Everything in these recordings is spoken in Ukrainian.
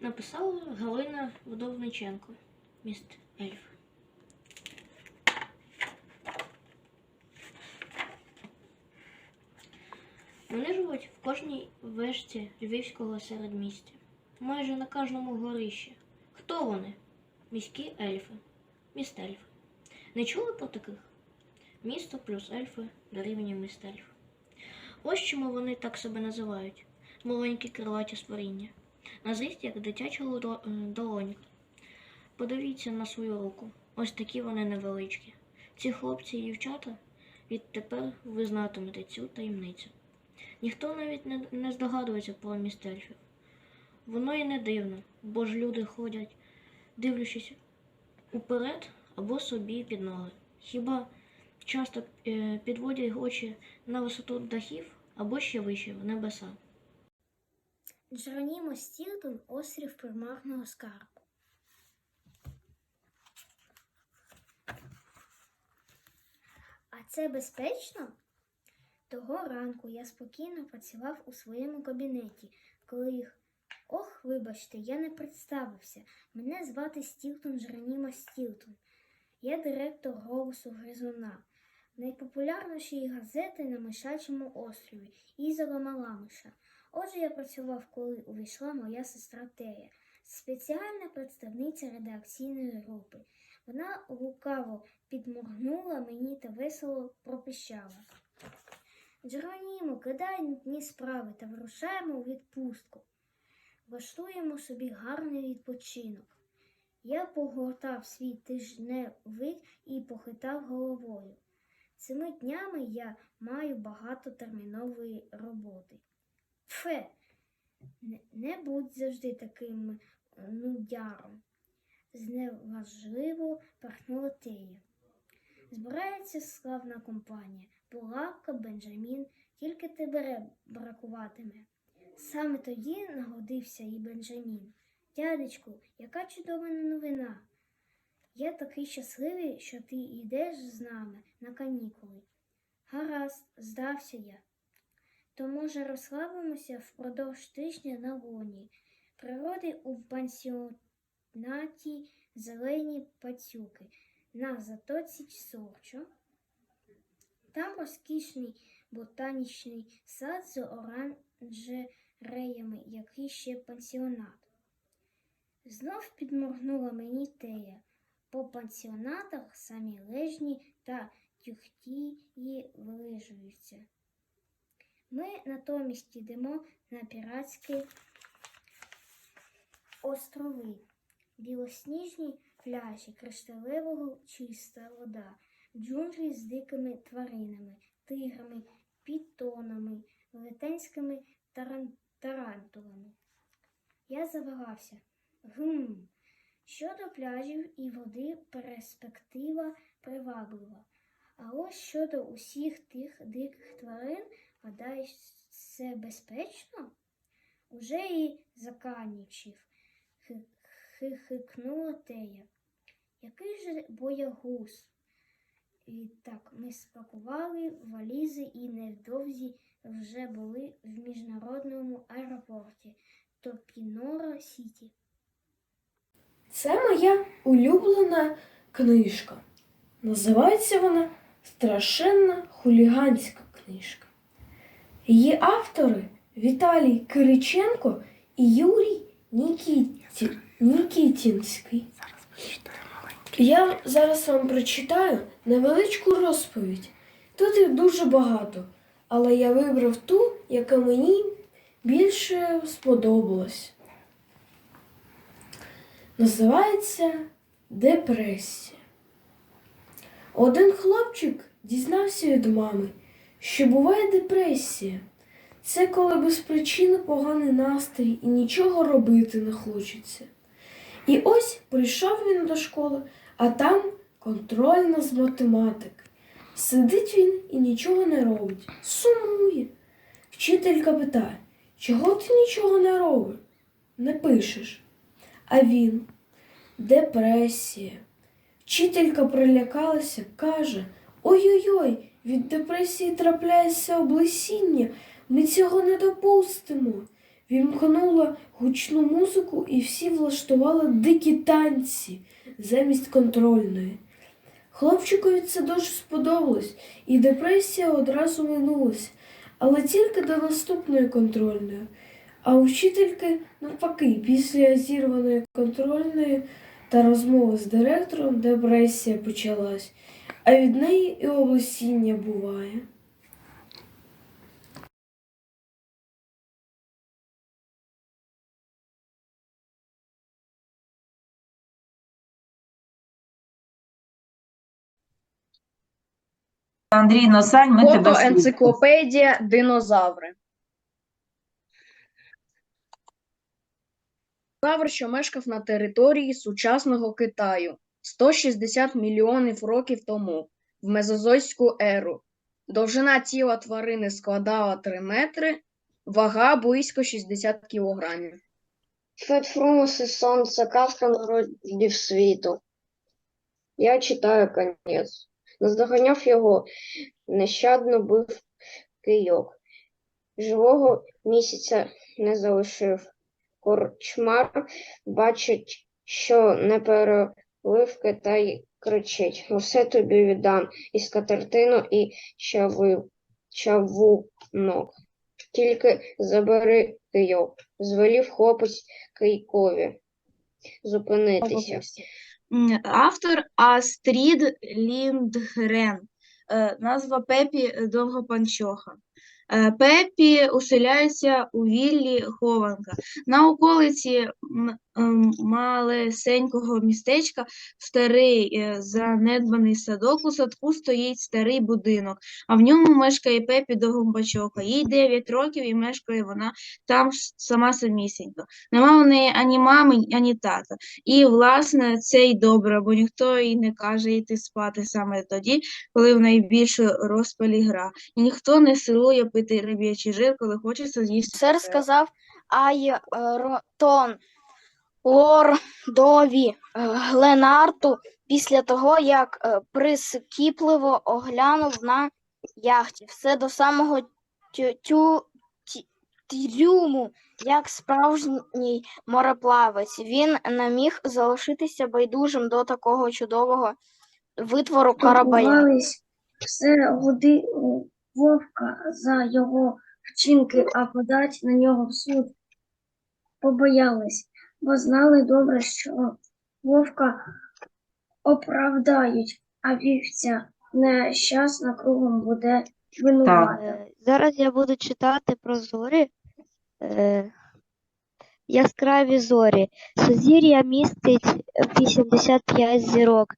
написала Галина Вдовниченко. Міст Ельф. Вони живуть в кожній вешці львівського середмістя, майже на кожному горищі. Хто вони? Міські ельфи, містельфи. Не чули про таких? Місто плюс ельфи дорівнює містельф. Ось чому вони так себе називають маленькі крилаті створіння. На зріст як дитяча е. Подивіться на свою руку. Ось такі вони невеличкі. Ці хлопці і дівчата відтепер ви знатимете цю таємницю. Ніхто навіть не, не здогадується про містельфів. Воно і не дивно, бо ж люди ходять, дивлячись уперед або собі під ноги. Хіба часто е, підводять очі на висоту дахів або ще вище в небеса. Джеронімо Стілтон острів примарного скарбу. А це безпечно? Того ранку я спокійно працював у своєму кабінеті, коли їх. Ох, вибачте, я не представився. Мене звати Стілтон Джеронімо Стілтон. Я директор голосу Гризуна, найпопулярнішої газети на Мишачому острові Ізола Маламиша. Отже, я працював, коли увійшла моя сестра Тея, спеціальна представниця редакційної групи. Вона лукаво підморгнула мені та весело пропищала. Джеронімо, кидай нудні справи та вирушаємо у відпустку. Влаштуємо собі гарний відпочинок. Я погортав свій тижневик і похитав головою. Цими днями я маю багато термінової роботи. Фе, не, будь завжди таким нудяром. Зневажливо пахнула Тея. Збирається славна компанія. Булавка, Бенджамін, тільки тебе бракуватиме. Саме тоді нагодився і Бенджамін. Дядечку, яка чудова новина. Я такий щасливий, що ти йдеш з нами на канікули. Гаразд, здався я. То, може, розслабимося впродовж тижня на луні. Природи у пансіонаті зелені пацюки на затоці Сорчо. Там розкішний ботанічний сад з оранжереями, який ще пансіонат. Знов підморгнула мені тея. По пансіонатах самі лежні та тюхтії вилижуються. Ми натомість йдемо на піратські острови, білосніжні пляжі, кришталевого чиста вода, джунглі з дикими тваринами, тиграми, пітонами, велетенськими таран- тарантулами. Я завагався. Гм. Щодо пляжів і води перспектива приваблива. А ось щодо усіх тих диких тварин, гадаєш, це безпечно? Уже і заканічив, хихикнула Тея. Який же боягуз? Відтак ми спакували валізи і невдовзі вже були в міжнародному аеропорті Топінора Сіті. Це моя улюблена книжка. Називається вона Страшенна хуліганська книжка. Її автори Віталій Кириченко і Юрій Нікіті... Нікітінський. Я зараз вам прочитаю невеличку розповідь. Тут їх дуже багато, але я вибрав ту, яка мені більше сподобалась. Називається Депресія. Один хлопчик дізнався від мами, що буває депресія. Це коли без причини поганий настрій і нічого робити не хочеться. І ось прийшов він до школи, а там контрольна з математики. Сидить він і нічого не робить, сумує. Вчителька питає, чого ти нічого не робиш? Не пишеш. А він депресія. Вчителька прилякалася, каже: Ой-ой-ой, від депресії трапляється облесіння, ми цього не допустимо. вімкнула гучну музику і всі влаштували дикі танці замість контрольної. Хлопчикові це дуже сподобалось, і депресія одразу минулась, але тільки до наступної контрольної. А вчительки, навпаки, після зірваної контрольної та розмови з директором депресія почалась, а від неї і облесіння буває. Андрій Носань, ми тебе Фото слухаємо. енциклопедія динозаври. Динозавр, що мешкав на території сучасного Китаю 160 мільйонів років тому, в мезозойську еру. Довжина тіла тварини складала 3 метри, вага близько 60 кілограмів. Фетфрумус і сонце, казка народів світу. Я читаю конець. Наздоганяв його, нещадно бив кийок. Живого місяця не залишив. Корчмар бачить, що не переливки, та й кричить. Усе тобі віддам, і скатертину, і чавунок. Тільки забери кийок. Звелів хлопець Кийкові зупинитися. Автор Астрід Ліндгрен. Е, Назва Пепі Довгопанчоха. Е, Пепі уселяється у віллі Хованка. На околиці малесенького містечка старий е, занедбаний садок. У садку стоїть старий будинок, а в ньому мешкає Пепі Довгопанчоха. Їй 9 років і мешкає вона там сама самісінько. Нема у неї ані мами, ані тата. І, власне, це й добре, бо ніхто їй не каже йти спати саме тоді, коли в найбільше розпалі гра. І ніхто не силує пити риб'ячий жир, коли хочеться з'їсти. Сер сказав Айртон лордові е, Гленарту після того, як е, прискіпливо оглянув на яхті все до самого тю, трюму, як справжній мореплавець. Він не міг залишитися байдужим до такого чудового витвору корабля. Все води вовка за його вчинки, а подать на нього в суд побоялись, бо знали добре, що вовка оправдають, а вівця нещасна кругом буде винувата. Е, Зараз я буду читати про зорі. Е, Яскраві зорі. Сузір'я містить 85 зірок,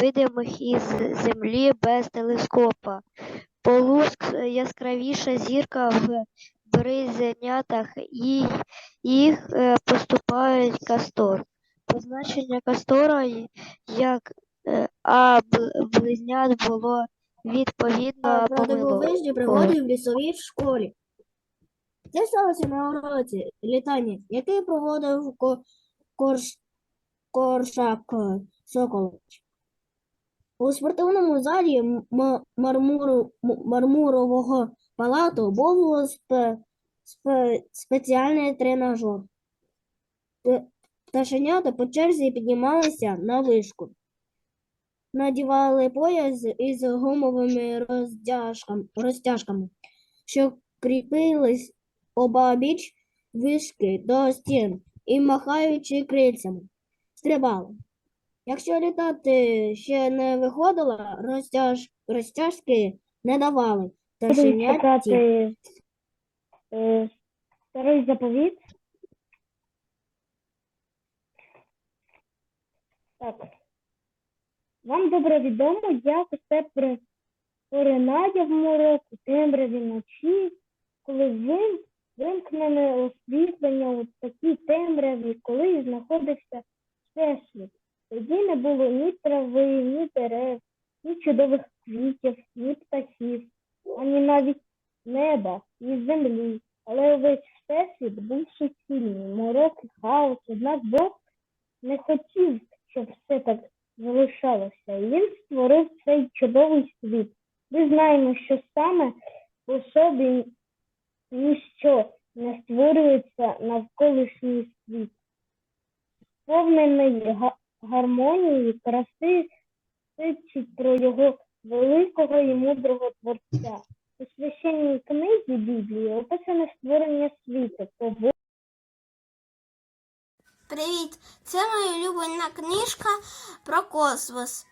видимих із Землі без телескопа. Полуск е, яскравіша зірка в бризенятах, і їх е, поступають кастор. Позначення кастора як е, А близнят було відповідно про помилок. дивовижні пригоди в лісовій школі. Це сталося на уроці літання, який проводив Корш... Коршак е, Соколович. У спортивному залі мармуру... мармурового палату був. Спеціальний тренажер. Пташенята по черзі піднімалися на вишку. Надівали пояс із гумовими роздяжками, розтяжками, що кріпились обабіч вишки до стін і, махаючи крильцями, стрибали. Якщо літати ще не виходило, розтяж... розтяжки не давали. Пташеняті старий заповіт. Так. Вам добре відомо, як усе поринає в морок у темряві ночі, коли вим, вимкнене освітлення у такій темряві, коли знаходився всесвіт. Тоді не було ні трави, ні дерев, ні чудових квітів, ні птахів, ані навіть неба, ні землі. Але увесь всесвіт був суцільний, морок і хаос. Однак Бог не хотів, щоб все так залишалося. І він створив цей чудовий світ. Ми знаємо, що саме по собі ніщо не створюється навколишній світ, сповнений га- гармонії, краси, свідчить про його великого і мудрого творця. У священній книзі Біблії описане створення світу, Привіт! Це моя улюблена книжка про космос.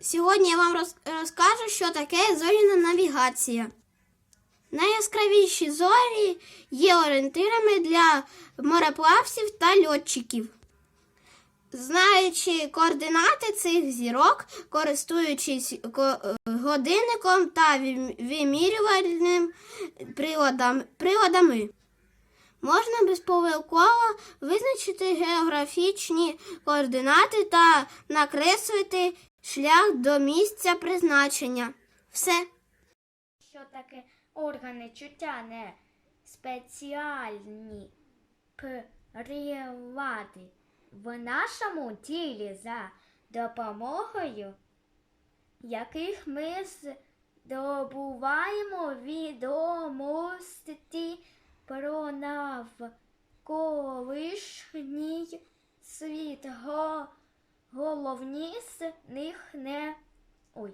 Сьогодні я вам розкажу, що таке зоряна навігація. Найяскравіші зорі є орієнтирами для мореплавців та льотчиків. Знаючи координати цих зірок, користуючись годинником та вимірювальним приладами. Можна безпомилково визначити географічні координати та накреслити шлях до місця призначення. Все. Що таке органи чуття не спеціальні прилади в нашому тілі за допомогою яких ми здобуваємо відомості про навколишній світ. Го- Головні з них не ой.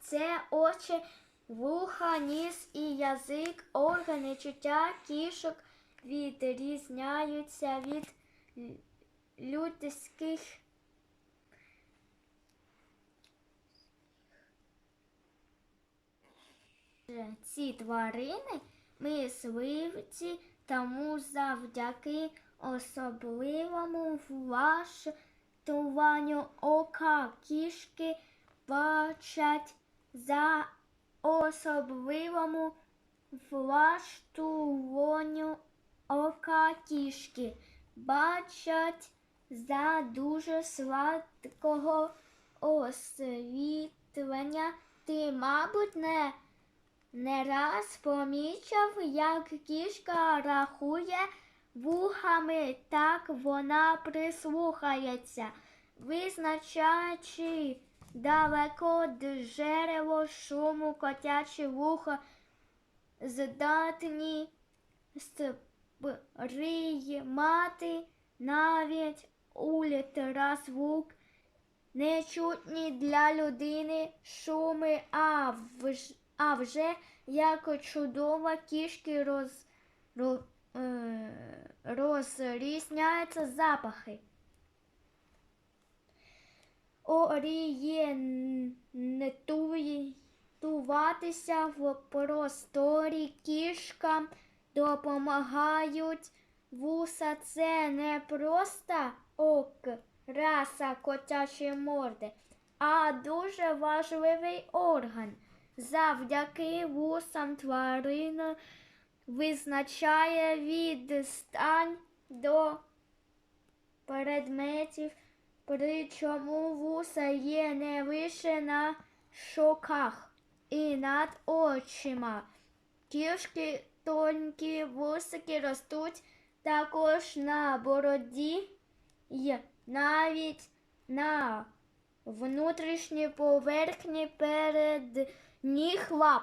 Це очі, вуха, ніс і язик, органи чуття кішок відрізняються від людських. Ці тварини мисливці, тому завдяки особливому влаштуванню ока кішки бачать за особливому влаштуванню ока кішки бачать за дуже сладкого освітлення. Ти, мабуть, не, не раз помічав, як кішка рахує вухами, так вона прислухається, визначаючи далеко джерело шуму котячі вуха здатні сприймати навіть ультразвук, нечутні для людини шуми, а вже, а вже як чудово кішки роз, роз, е, розрізняються запахи. Орієнтуватися в просторі кішкам допомагають вуса. Це не просто окраса котячої морди, а дуже важливий орган. Завдяки вусам тварина визначає відстань до предметів, причому вуса є не лише на шоках і над очима. Кішки тонкі вусики ростуть також на бороді і навіть на внутрішній поверхні передніх лап.